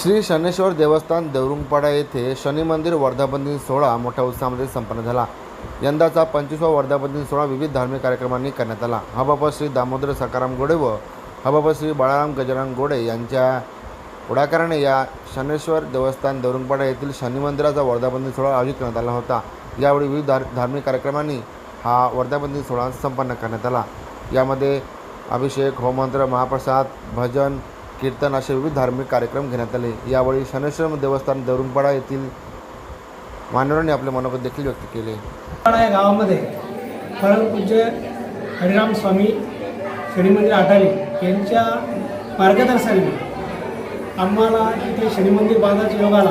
श्री शनेश्वर देवस्थान देवरुंगपाडा येथे शनी मंदिर वर्धापनदिन सोहळा मोठ्या उत्साहामध्ये संपन्न झाला. यंदाचा पंचवीसवा वर्धापनदिन सोहळा विविध धार्मिक कार्यक्रमांनी करण्यात आला. हबाबा श्री दामोदर सकाराम गोडे व हबाबा श्री बाळाराम गजानन गोडे यांच्या पुढाकाराने या शनेश्वर देवस्थान देवरुंगपाडा येथील शनी मंदिराचा वर्धापनदिन सोहळा आयोजित करण्यात आला होता. यावेळी विविध धार धार्मिक कार्यक्रमांनी हा वर्धापनदिन सोहळा संपन्न करण्यात आला. यामध्ये अभिषेक होममंत्र महाप्रसाद भजन कीर्तन असे विविध धार्मिक कार्यक्रम घेण्यात आले. यावेळी शनेश्वर देवस्थान देवरुंगपाडा येथील मान्यवरांनी आपले मनोगत देखील व्यक्त केले. या गावामध्ये परमपूज्य हरिराम स्वामी शनी मंदिर आठारी यांच्या मार्गदर्शनाने आम्हाला इथे शनी मंदिर बांधायच्या योगाला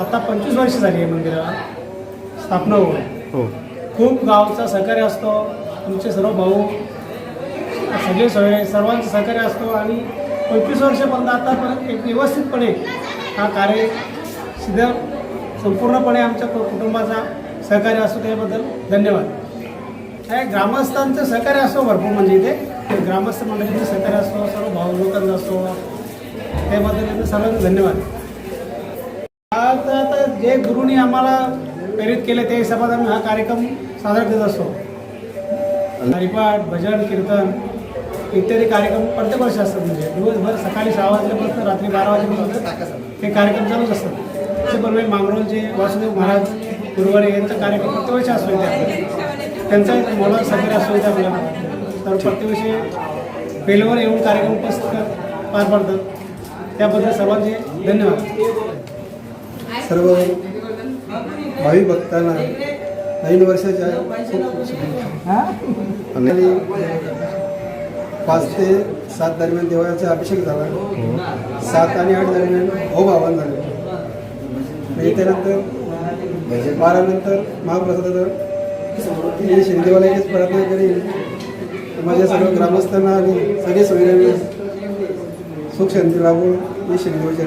आता पंचवीस वर्ष झाली आहे मंदिराला स्थापना होऊन. हो. खूप गावचा सहकार्य असतो आमचे सर्व भाऊ सगळे सगळे सर्वांचं सहकार्य असतो आणि पंचवीस वर्षापर्यंत आतापर्यंत एक व्यवस्थितपणे हा कार्य सिद्ध संपूर्णपणे आमच्या कु- कुटुंबाचा सहकार्य असो त्याबद्दल धन्यवाद. काय ग्रामस्थांचं सहकार्य असो भरपूर म्हणजे इथे. ग्रामस्थ मंडळींचं सहकार्य असो सर्व भाऊ लोकांचा असो त्याबद्दल सर्वांना धन्यवाद. आता आता जे गुरुनी आम्हाला प्रेरित केले त्या हिशोबात आम्ही हा कार्यक्रम साजरा करत असतो. हरिपाठ भजन कीर्तन इत्यादी कार्यक्रम प्रत्येक वर्षी असतात म्हणजे. दिवसभर सकाळी सहा वाजल्यापासून रात्री बारा वाजेपर्यंत हे कार्यक्रम चालूच असतात. त्याचप्रमाणे मांगरोळचे वासुदेव महाराज गुरुवारी यांचा कार्यक्रम प्रत्येक वर्षी असतो इथे. त्यांचा एक मोठा सहकार्य असतो इथे आपल्याला तर प्रत्येक वर्षी बेलवर येऊन कार्यक्रम उपस्थित कर- पार पाडतात. त्याबद्दल सर्वांचे धन्यवाद. सर्व भाविक भक्तांना नवीन वर्षाच्या खूप शुभेच्छा. आणि पाच ते सात दरम्यान देवाचा अभिषेक झाला. सात आणि आठ दरम्यान होम आवाहन झालं म्हणजे त्यानंतर बारानंतर महाप्रसादाचं मी शिंदेवाला एकच प्रार्थना करील माझ्या सर्व ग्रामस्थांना आणि सगळे सगळ्यांना सुख शांती लागून मी शिंदेवाच्या